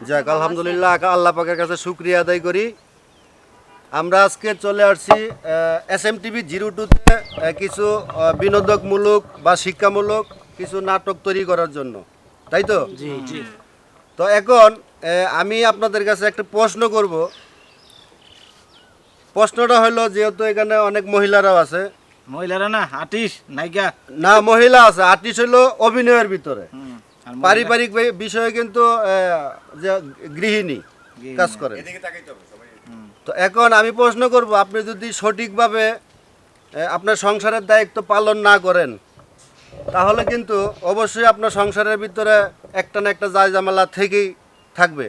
যাক আলহামদুলিল্লাহ আল্লাহ পাকের কাছে শুক্রিয়া আদায় করি। আমরা আজকে চলে আসছি এস এম টিভি জিরো টুতে কিছু বিনোদকমূলক বা শিক্ষামূলক কিছু নাটক তৈরি করার জন্য। তাই তো? জি জি। তো এখন আমি আপনাদের কাছে একটা প্রশ্ন করব। প্রশ্নটা হলো যেহেতু এখানে অনেক মহিলারাও আছে। মহিলারা না আর্টিস্ট নায়িকা। না মহিলা আছে আর্টিস্ট হলো অভিনয়ের ভিতরে। পারিবারিক বিষয়ে কিন্তু যে গৃহিণী। কাজ করেন তো এখন আমি প্রশ্ন করব আপনি যদি সঠিকভাবে আপনার সংসারের দায়িত্ব পালন না করেন তাহলে কিন্তু অবশ্যই আপনার সংসারের ভিতরে একটা না একটা যায় জামালা থেকেই থাকবে।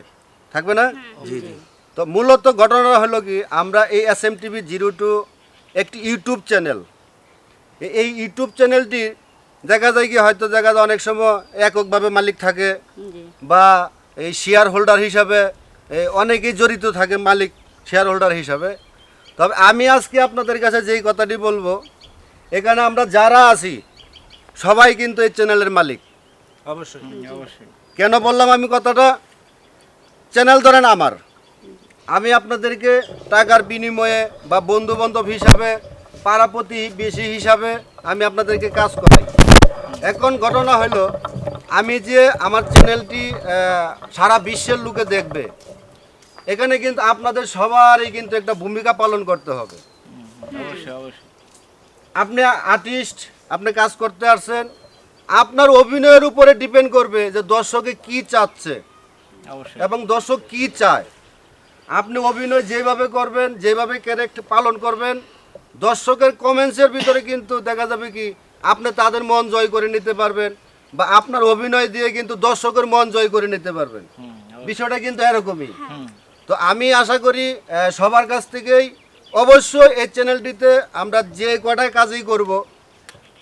থাকবে না? জি জি। তো মূলত ঘটনা হলো কি আমরা এই S M TV zero two একটি ইউটিউব চ্যানেল এই ইউটিউব চ্যানেলটি দেখা যায় কি হয়তো দেখা যায় অনেক সময় এককভাবে মালিক থাকে বা এই শেয়ার হোল্ডার হিসাবে অনেকেই জড়িত থাকে মালিক শেয়ার হোল্ডার হিসাবে। তবে আমি আজকে আপনাদের কাছে যেই কথাটি বলব এখানে আমরা যারা আছি সবাই কিন্তু এই চ্যানেলের মালিক। অবশ্যই। অবশ্যই। কেন বললাম আমি কথাটা? চ্যানেল ধরেন আমার। আমি আপনাদেরকে টাকার বিনিময়ে বা বন্ধু বান্ধব হিসাবে পাড়াপতি বেশি হিসাবে আমি আপনাদেরকে কাজ করাই। এখন ঘটনা হলো আমি যে আমার চ্যানেলটি সারা বিশ্বের লোকে দেখবে এখানে কিন্তু আপনাদের সবারই কিন্তু একটা ভূমিকা পালন করতে হবে। আপনি আর্টিস্ট আপনি কাজ করতে আসছেন আপনার অভিনয়ের উপরে ডিপেন্ড করবে যে দর্শকে কি চাচ্ছে এবং দর্শক কি চায়। আপনি অভিনয় যেভাবে করবেন যেভাবে ক্যারেক্টার পালন করবেন দর্শকের কমেন্টসের ভিতরে কিন্তু দেখা যাবে কি আপনি তাদের মন জয় করে নিতে পারবেন বা আপনার অভিনয় দিয়ে কিন্তু দর্শকের মন জয় করে নিতে পারবেন। বিষয়টা কিন্তু এরকমই। তো আমি আশা করি সবার কাছ থেকেই অবশ্যই এই চ্যানেলটিতে আমরা যে কটাই কাজই করব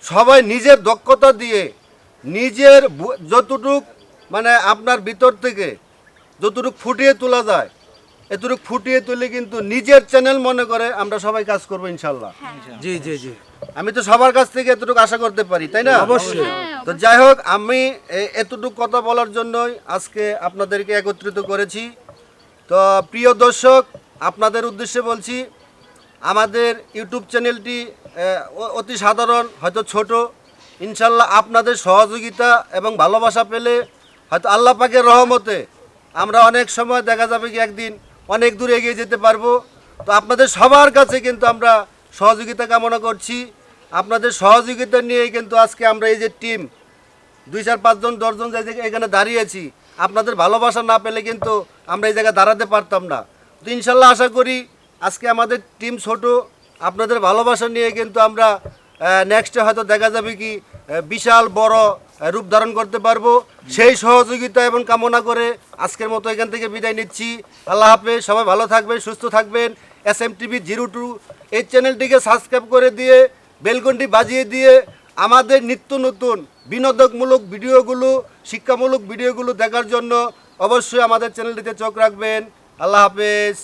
সবাই নিজের দক্ষতা দিয়ে নিজের যতটুক মানে আপনার ভিতর থেকে যতটুক ফুটিয়ে তোলা যায় এতটুক ফুটিয়ে তুলে কিন্তু নিজের চ্যানেল মনে করে আমরা সবাই কাজ করব ইনশাল্লাহ। জি জি জি। আমি তো সবার কাছ থেকে এতটুকু আশা করতে পারি তাই না? অবশ্যই। তো যাই হোক আমি এতটুকু কথা বলার জন্যই আজকে আপনাদেরকে একত্রিত করেছি। তো প্রিয় দর্শক আপনাদের উদ্দেশ্যে বলছি আমাদের ইউটিউব চ্যানেলটি অতি সাধারণ হয়তো ছোট। ইনশাল্লাহ আপনাদের সহযোগিতা এবং ভালোবাসা পেলে হয়তো আল্লাহ পাকের রহমতে আমরা অনেক সময় দেখা যাবে কি একদিন অনেক দূর এগিয়ে যেতে পারব। তো আপনাদের সবার কাছে কিন্তু আমরা সহযোগিতা কামনা করছি। আপনাদের সহযোগিতা নিয়ে কিন্তু আজকে আমরা এই যে টিম দুই চার পাঁচজন দশজন যে এখানে দাঁড়িয়েছি, আপনাদের ভালোবাসা না পেলে কিন্তু আমরা এই জায়গায় দাঁড়াতে পারতাম না। তো ইনশাল্লাহ আশা করি আজকে আমাদের টিম ছোট, আপনাদের ভালোবাসা নিয়ে কিন্তু আমরা নেক্সটে হয়তো দেখা যাবে কি বিশাল বড় রূপ ধারণ করতে পারব। সেই সহযোগিতা এবং কামনা করে আজকের মতো এখান থেকে বিদায় নিচ্ছি। আল্লাহ হাফেজ, সবাই ভালো থাকবেন, সুস্থ থাকবেন। S M TV zero two এই চ্যানেলটিকে সাবস্ক্রাইব করে দিয়ে বেলকনটি বাজিয়ে দিয়ে আমাদের নিত্য নতুন বিনোদকমূলক ভিডিওগুলো, শিক্ষামূলক ভিডিওগুলো দেখার জন্য অবশ্যই আমাদের চ্যানেলটিতে চোখ রাখবেন। আল্লাহ হাফেজ।